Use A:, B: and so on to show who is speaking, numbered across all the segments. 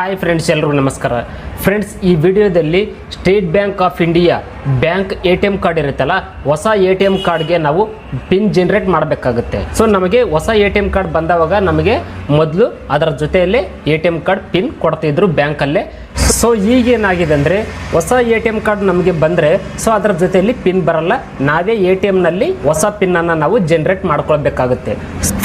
A: Hi friends ಎಲ್ಲರೂ ನಮಸ್ಕಾರ. Friends ಈ ವಿಡಿಯೋದಲ್ಲಿ State Bank of India bank A T M card ಇರುತ್ತಲ್ಲ, ಹೊಸ ಎ ಟಿ ಎಂ ಕಾರ್ಡ್ಗೆ ನಾವು ಪಿನ್ ಜನರೇಟ್ ಮಾಡಬೇಕಾಗುತ್ತೆ. ಸೊ ನಮಗೆ ಹೊಸ ಎ ಟಿ ಎಂ ಕಾರ್ಡ್ ಬಂದಾಗ ನಮಗೆ ಮೊದಲು ಅದರ ಜೊತೆಯಲ್ಲೇ A T M card pin ಕೊಡ್ತಿದ್ರು ಬ್ಯಾಂಕಲ್ಲೇ. ಸೊ ಈಗೇನಾಗಿದೆ ಅಂದರೆ ಹೊಸ ಎ ಟಿ ಎಂ ಕಾರ್ಡ್ ನಮಗೆ ಬಂದರೆ ಸೊ ಅದರ ಜೊತೆಯಲ್ಲಿ ಪಿನ್ ಬರಲ್ಲ. ನಾವೇ ಎ ಟಿ ಎಮ್ನಲ್ಲಿ ಹೊಸ ಪಿನ್ನನ್ನು ನಾವು ಜನರೇಟ್ ಮಾಡ್ಕೊಳ್ಬೇಕಾಗುತ್ತೆ.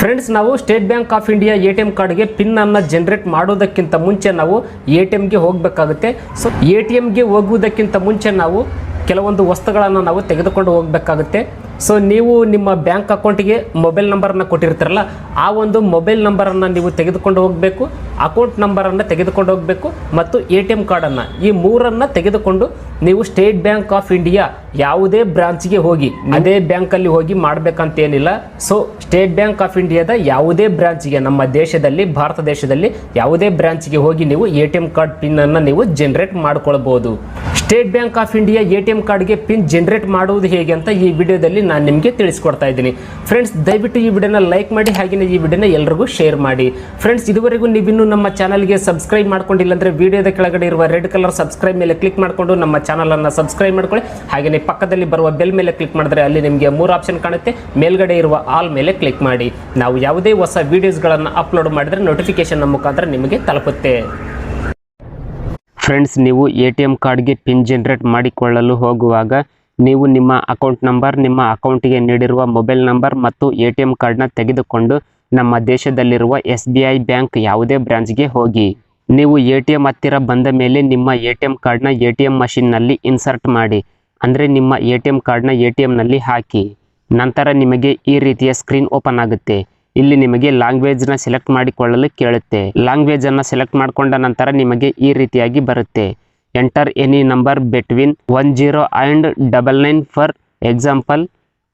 A: ಫ್ರೆಂಡ್ಸ್ ನಾವು State Bank of India A T M ಕಾರ್ಡ್ಗೆ ಪಿನ್ನನ್ನು ಜನರೇಟ್ ಮಾಡೋದಕ್ಕಿಂತ ಮುಂಚೆ ನಾವು ಎ ಟಿ ಎಮ್ಗೆ ಹೋಗಬೇಕಾಗುತ್ತೆ. ಸೊ ಎ ಟಿ ಎಮ್ಗೆ ಹೋಗುವುದಕ್ಕಿಂತ ಮುಂಚೆ ನಾವು ಕೆಲವೊಂದು ವಸ್ತುಗಳನ್ನು ನಾವು ತೆಗೆದುಕೊಂಡು ಹೋಗಬೇಕಾಗುತ್ತೆ. ಸೊ ನೀವು ನಿಮ್ಮ ಬ್ಯಾಂಕ್ ಅಕೌಂಟಿಗೆ ಮೊಬೈಲ್ ನಂಬರನ್ನು ಕೊಟ್ಟಿರ್ತಾರಲ್ಲ, ಆ ಒಂದು ಮೊಬೈಲ್ ನಂಬರನ್ನು ನೀವು ತೆಗೆದುಕೊಂಡು ಹೋಗಬೇಕು, ಅಕೌಂಟ್ ನಂಬರನ್ನು ತೆಗೆದುಕೊಂಡು ಹೋಗಬೇಕು, ಮತ್ತು ಎ ಟಿ ಎಂ ಕಾರ್ಡನ್ನು ಈ ಮೂರನ್ನು ತೆಗೆದುಕೊಂಡು ನೀವು ಸ್ಟೇಟ್ ಬ್ಯಾಂಕ್ ಆಫ್ ಇಂಡಿಯಾ ಯಾವುದೇ ಬ್ರಾಂಚ್ಗೆ ಹೋಗಿ, ಅದೇ ಬ್ಯಾಂಕಲ್ಲಿ ಹೋಗಿ ಮಾಡಬೇಕಂತೇನಿಲ್ಲ. ಸೊ ಸ್ಟೇಟ್ ಬ್ಯಾಂಕ್ ಆಫ್ ಇಂಡಿಯಾದ ಯಾವುದೇ ಬ್ರಾಂಚ್ಗೆ, ನಮ್ಮ ದೇಶದಲ್ಲಿ, ಭಾರತ ದೇಶದಲ್ಲಿ ಯಾವುದೇ ಬ್ರಾಂಚ್ಗೆ ಹೋಗಿ ನೀವು ಎ ಟಿ ಎಂ ಕಾರ್ಡ್ ಪಿನ್ನನ್ನು ನೀವು ಜನರೇಟ್ ಮಾಡ್ಕೊಳ್ಬೋದು. State Bank of India A T M ಕಾರ್ಡ್ಗೆ ಪಿನ್ ಜನರೇಟ್ ಮಾಡುವುದು ಹೇಗೆ ಅಂತ ಈ ವಿಡಿಯೋದಲ್ಲಿ ನಾನು ನಿಮಗೆ ತಿಳಿಸ್ಕೊಡ್ತಾ ಇದ್ದೀನಿ. ಫ್ರೆಂಡ್ಸ್, ದಯವಿಟ್ಟು ಈ ವಿಡಿಯೋನ ಲೈಕ್ ಮಾಡಿ ಹಾಗೆಯೇ ಈ ವಿಡಿಯೋನ ಎಲ್ಲರಿಗೂ ಶೇರ್ ಮಾಡಿ. ಫ್ರೆಂಡ್ಸ್, ಇದುವರೆಗೂ ನೀವಿನ್ನೂ ನಮ್ಮ ಚಾನಲ್ಗೆ ಸಬ್ಸ್ಕ್ರೈಬ್ ಮಾಡ್ಕೊಂಡಿಲ್ಲ ಅಂದರೆ ವಿಡಿಯೋದ ಕೆಳಗಡೆ ಇರುವ ರೆಡ್ ಕಲರ್ ಸಬ್ಸ್ಕ್ರೈಬ್ ಮೇಲೆ ಕ್ಲಿಕ್ ಮಾಡಿಕೊಂಡು ನಮ್ಮ ಚಾನಲನ್ನು ಸಬ್ಸ್ಕ್ರೈಬ್ ಮಾಡ್ಕೊಳ್ಳಿ. ಹಾಗೆಯೇ ಪಕ್ಕದಲ್ಲಿ ಬರುವ ಬೆಲ್ ಮೇಲೆ ಕ್ಲಿಕ್ ಮಾಡಿದ್ರೆ ಅಲ್ಲಿ ನಿಮಗೆ ಮೂರು ಆಪ್ಷನ್ ಕಾಣುತ್ತೆ. ಮೇಲ್ಗಡೆ ಇರುವ ಆಲ್ ಮೇಲೆ ಕ್ಲಿಕ್ ಮಾಡಿ. ನಾವು ಯಾವುದೇ ಹೊಸ ವಿಡಿಯೋಸ್ಗಳನ್ನು ಅಪ್ಲೋಡ್ ಮಾಡಿದರೆ ನೋಟಿಫಿಕೇಶನ್ ಮುಖಾಂತರ ನಿಮಗೆ ತಲುಪುತ್ತೆ. ಫ್ರೆಂಡ್ಸ್ ನೀವು ಎ ಟಿ ಎಂ ಕಾರ್ಡ್ಗೆ ಪಿನ್ ಜನರೇಟ್ ಮಾಡಿಕೊಳ್ಳಲು ಹೋಗುವಾಗ ನೀವು ನಿಮ್ಮ ಅಕೌಂಟ್ ನಂಬರ್, ನಿಮ್ಮ ಅಕೌಂಟಿಗೆ ನೀಡಿರುವ ಮೊಬೈಲ್ ನಂಬರ್ ಮತ್ತು ಎ ಟಿ ಎಂ ಕಾರ್ಡ್ನ ತೆಗೆದುಕೊಂಡು ನಮ್ಮ ದೇಶದಲ್ಲಿರುವ ಎಸ್ ಬಿ ಐ ಬ್ಯಾಂಕ್ ಯಾವುದೇ ಬ್ರಾಂಚ್ಗೆ ಹೋಗಿ. ನೀವು ಎ ಟಿ ಎಂ ಹತ್ತಿರ ಬಂದ ಮೇಲೆ ನಿಮ್ಮ ಎ ಟಿ ಎಂ ಕಾರ್ಡ್ನ ಎ ಟಿ ಎಂ ಮಷಿನ್ನಲ್ಲಿ ಇನ್ಸರ್ಟ್ ಮಾಡಿ. ಅಂದರೆ ನಿಮ್ಮ ಎ ಟಿ ಎಂ ಕಾರ್ಡ್ನ ಎ ಟಿ ಎಮ್ನಲ್ಲಿ ಹಾಕಿ. ನಂತರ ನಿಮಗೆ ಈ ರೀತಿಯ ಸ್ಕ್ರೀನ್ ಓಪನ್ ಆಗುತ್ತೆ. ಇಲ್ಲಿ ನಿಮಗೆ ಲ್ಯಾಂಗ್ವೇಜ್ನ ಸೆಲೆಕ್ಟ್ ಮಾಡಿಕೊಳ್ಳಲು ಕೇಳುತ್ತೆ. ಲ್ಯಾಂಗ್ವೇಜ್ ಲ್ಯಾಂಗ್ವೇಜನ್ನು ಸೆಲೆಕ್ಟ್ ಮಾಡಿಕೊಂಡ ನಂತರ ನಿಮಗೆ ಈ ರೀತಿಯಾಗಿ ಬರುತ್ತೆ. Enter any number between one zero and double nine for example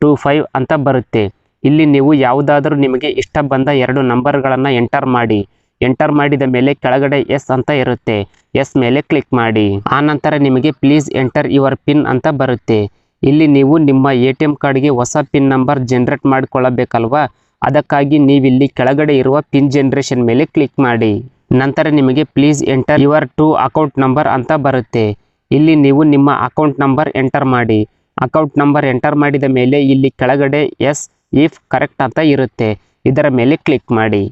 A: two five ಅಂತ ಬರುತ್ತೆ. ಇಲ್ಲಿ ನೀವು ಯಾವುದಾದರೂ ನಿಮಗೆ ಇಷ್ಟ ಬಂದ ಎರಡು ನಂಬರ್ಗಳನ್ನು ಎಂಟರ್ ಮಾಡಿ. ಎಂಟರ್ ಮಾಡಿದ ಮೇಲೆ ಕೆಳಗಡೆ ಎಸ್ ಅಂತ ಇರುತ್ತೆ. ಎಸ್ ಮೇಲೆ ಕ್ಲಿಕ್ ಮಾಡಿ. ಆನಂತರ ನಿಮಗೆ ಪ್ಲೀಸ್ ಎಂಟರ್ ಯುವರ್ ಪಿನ್ ಅಂತ ಬರುತ್ತೆ. ಇಲ್ಲಿ ನೀವು ನಿಮ್ಮ ಎ ಟಿ ಎಂ ಕಾರ್ಡ್ಗೆ ಹೊಸ ಪಿನ್ ನಂಬರ್ ಜನರೇಟ್ ಮಾಡಿಕೊಳ್ಳಬೇಕಲ್ವಾ ಅದಕ್ಕಾಗಿ ನೀವಿಲ್ಲಿ ಕೆಳಗಡೆ ಇರುವ ಪಿನ್ ಜನರೇಷನ್ ಮೇಲೆ ಕ್ಲಿಕ್ ಮಾಡಿ. ನಂತರ ನಿಮಗೆ please enter your to account number ಅಂತ ಬರುತ್ತೆ. ಇಲ್ಲಿ ನೀವು ನಿಮ್ಮ ಅಕೌಂಟ್ ನಂಬರ್ ಎಂಟರ್ ಮಾಡಿ. ಅಕೌಂಟ್ ನಂಬರ್ ಎಂಟರ್ ಮಾಡಿದ ಮೇಲೆ ಇಲ್ಲಿ ಕೆಳಗಡೆ ಎಸ್ ಇಫ್ ಕರೆಕ್ಟ್ ಅಂತ ಇರುತ್ತೆ. ಇದರ ಮೇಲೆ ಕ್ಲಿಕ್ ಮಾಡಿ.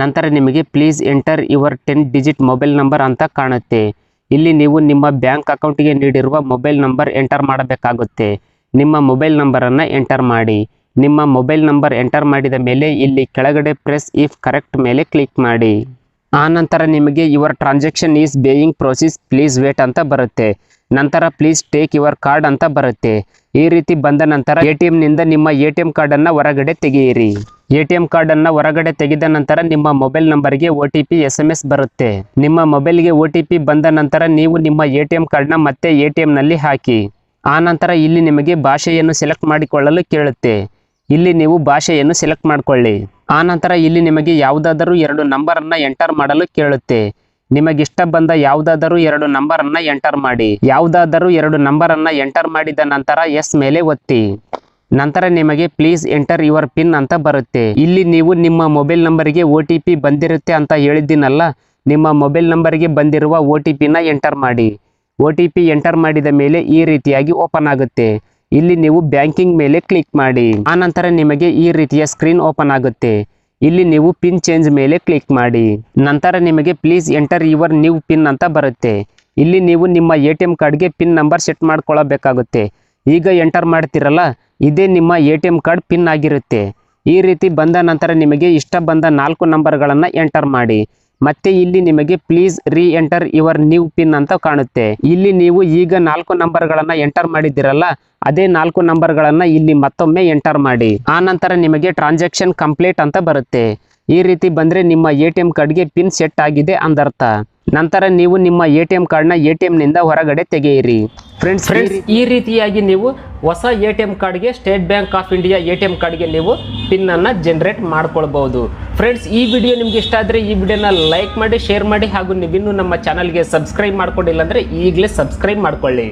A: ನಂತರ ನಿಮಗೆ please enter your ten digit mobile number ಅಂತ ಕಾಣುತ್ತೆ. ಇಲ್ಲಿ ನೀವು ನಿಮ್ಮ ಬ್ಯಾಂಕ್ ಅಕೌಂಟಿಗೆ ನೀಡಿರುವ ಮೊಬೈಲ್ ನಂಬರ್ ಎಂಟರ್ ಮಾಡಬೇಕಾಗುತ್ತೆ. ನಿಮ್ಮ ಮೊಬೈಲ್ ನಂಬರನ್ನು ಎಂಟರ್ ಮಾಡಿ. ನಿಮ್ಮ ಮೊಬೈಲ್ ನಂಬರ್ ಎಂಟರ್ ಮಾಡಿದ ಮೇಲೆ ಇಲ್ಲಿ ಕೆಳಗಡೆ ಪ್ರೆಸ್ ಇಫ್ ಕರೆಕ್ಟ್ ಮೇಲೆ ಕ್ಲಿಕ್ ಮಾಡಿ. ಆನಂತರ ನಿಮಗೆ your transaction is being process, please wait ಅಂತ ಬರುತ್ತೆ. ನಂತರ ಪ್ಲೀಸ್ ಟೇಕ್ ಯುವರ್ ಕಾರ್ಡ್ ಅಂತ ಬರುತ್ತೆ. ಈ ರೀತಿ ಬಂದ ನಂತರ ಎ ಟಿ ನಿಂದ ನಿಮ್ಮ ಎ ಟಿ ಎಂ ಕಾರ್ಡನ್ನು ಹೊರಗಡೆ ತೆಗೆಯಿರಿ. ಎ ಟಿ ಎಂ ಕಾರ್ಡನ್ನು ಹೊರಗಡೆ ತೆಗೆದ ನಂತರ ನಿಮ್ಮ ಮೊಬೈಲ್ ನಂಬರ್ಗೆ O T P, S M S ಬರುತ್ತೆ. ನಿಮ್ಮ ಮೊಬೈಲ್ಗೆ ಒ ಟಿ ಪಿ ಬಂದ ನಂತರ ನೀವು ನಿಮ್ಮ ಎ ಟಿ ಎಂ ಕಾರ್ಡ್ನ ಮತ್ತೆ ಎ ಟಿ ಎಂನಲ್ಲಿ ಹಾಕಿ. ಆನಂತರ ಇಲ್ಲಿ ನಿಮಗೆ ಭಾಷೆಯನ್ನು ಸೆಲೆಕ್ಟ್ ಮಾಡಿಕೊಳ್ಳಲು ಕೇಳುತ್ತೆ. ಇಲ್ಲಿ ನೀವು ಭಾಷೆಯನ್ನು ಸೆಲೆಕ್ಟ್ ಮಾಡಿಕೊಳ್ಳಿ. ಆನಂತರ ಇಲ್ಲಿ ನಿಮಗೆ ಯಾವುದಾದರೂ ಎರಡು ನಂಬರನ್ನು ಎಂಟರ್ ಮಾಡಲು ಕೇಳುತ್ತೆ. ನಿಮಗಿಷ್ಟ ಬಂದ ಯಾವುದಾದರೂ ಎರಡು ನಂಬರನ್ನು ಎಂಟರ್ ಮಾಡಿ. ಯಾವುದಾದರೂ ಎರಡು ನಂಬರನ್ನು ಎಂಟರ್ ಮಾಡಿದ ನಂತರ ಎಸ್ ಮೇಲೆ ಒತ್ತಿ. ನಂತರ ನಿಮಗೆ ಪ್ಲೀಸ್ ಎಂಟರ್ ಯುವರ್ ಪಿನ್ ಅಂತ ಬರುತ್ತೆ. ಇಲ್ಲಿ ನೀವು ನಿಮ್ಮ ಮೊಬೈಲ್ ನಂಬರಿಗೆ ಒ ಟಿ ಪಿ ಬಂದಿರುತ್ತೆ ಅಂತ ಹೇಳಿದ್ದೀನಲ್ಲ, ನಿಮ್ಮ ಮೊಬೈಲ್ ನಂಬರಿಗೆ ಬಂದಿರುವ ಒ ಟಿ ಪಿನ ಎಂಟರ್ ಮಾಡಿ. ಒ ಟಿ ಪಿ ಎಂಟರ್ ಮಾಡಿದ ಮೇಲೆ ಈ ರೀತಿಯಾಗಿ ಓಪನ್ ಆಗುತ್ತೆ. ಇಲ್ಲಿ ನೀವು ಬ್ಯಾಂಕಿಂಗ್ ಮೇಲೆ ಕ್ಲಿಕ್ ಮಾಡಿ. ಆನಂತರ ನಿಮಗೆ ಈ ರೀತಿಯ ಸ್ಕ್ರೀನ್ ಓಪನ್ ಆಗುತ್ತೆ. ಇಲ್ಲಿ ನೀವು ಪಿನ್ ಚೇಂಜ್ ಮೇಲೆ ಕ್ಲಿಕ್ ಮಾಡಿ. ನಂತರ ನಿಮಗೆ please enter your new pin ಅಂತ ಬರುತ್ತೆ. ಇಲ್ಲಿ ನೀವು ನಿಮ್ಮ ಎ ಟಿ ಎಂ ಕಾರ್ಡ್ಗೆ ಪಿನ್ ನಂಬರ್ ಸೆಟ್ ಮಾಡ್ಕೊಳ್ಳಬೇಕಾಗುತ್ತೆ ಈಗ ಎಂಟರ್ ಮಾಡ್ತಿರಲ್ಲ, ಇದೇ ನಿಮ್ಮ A T M card pin ಆಗಿರುತ್ತೆ. ಈ ರೀತಿ ಬಂದ ನಂತರ ನಿಮಗೆ ಇಷ್ಟ ಬಂದ ನಾಲ್ಕು ನಂಬರ್ಗಳನ್ನು ಎಂಟರ್ ಮಾಡಿ. ಮತ್ತೆ ಇಲ್ಲಿ ನಿಮಗೆ ಪ್ಲೀಸ್ ರೀ ಎಂಟರ್ ಯುವರ್ ನ್ಯೂ ಪಿನ್ ಅಂತ ಕಾಣುತ್ತೆ. ಇಲ್ಲಿ ನೀವು ಈಗ ನಾಲ್ಕು ನಂಬರ್ ಗಳನ್ನ ಎಂಟರ್ ಮಾಡಿದ್ದೀರಲ್ಲ, ಅದೇ ನಾಲ್ಕು ನಂಬರ್ ಗಳನ್ನ ಇಲ್ಲಿ ಮತ್ತೊಮ್ಮೆ ಎಂಟರ್ ಮಾಡಿ. ಆ ನಂತರ ನಿಮಗೆ ಟ್ರಾನ್ಸಾಕ್ಷನ್ ಕಂಪ್ಲೀಟ್ ಅಂತ ಬರುತ್ತೆ. ಈ ರೀತಿ ಬಂದ್ರೆ ನಿಮ್ಮ ಎ ಟಿ ಎಂ ಕಾರ್ಡ್ಗೆ ಪಿನ್ ಸೆಟ್ ಆಗಿದೆ ಅಂದರ್ಥ. ನಂತರ ನೀವು ನಿಮ್ಮ ಎ ಟಿ ಎಂ ಕಾರ್ಡ್ನ ಎ ಟಿ ನಿಂದ ಹೊರಗಡೆ ತೆಗೆಯಿರಿ. ಫ್ರೆಂಡ್ಸ್ ಫ್ರೆಂಡ್ಸ್ ಈ ರೀತಿಯಾಗಿ ನೀವು ಹೊಸ ಎ ಟಿ ಎಂ ಕಾರ್ಡ್ಗೆ State Bank of India A T M ಕಾರ್ಡ್ಗೆ ನೀವು ಪಿನ್ನನ್ನು ಜನರೇಟ್ ಮಾಡ್ಕೊಳ್ಬಹುದು. ಫ್ರೆಂಡ್ಸ್ ಈ ವಿಡಿಯೋ ನಿಮ್ಗೆ ಇಷ್ಟ ಆದರೆ ಈ ವಿಡಿಯೋನ ಲೈಕ್ ಮಾಡಿ ಶೇರ್ ಮಾಡಿ ಹಾಗೂ ನೀವಿನ್ನೂ ನಮ್ಮ ಚಾನಲ್ಗೆ ಸಬ್ಸ್ಕ್ರೈಬ್ ಮಾಡ್ಕೊಂಡಿಲ್ಲ ಅಂದರೆ ಈಗಲೇ ಸಬ್ಸ್ಕ್ರೈಬ್ ಮಾಡ್ಕೊಳ್ಳಿ.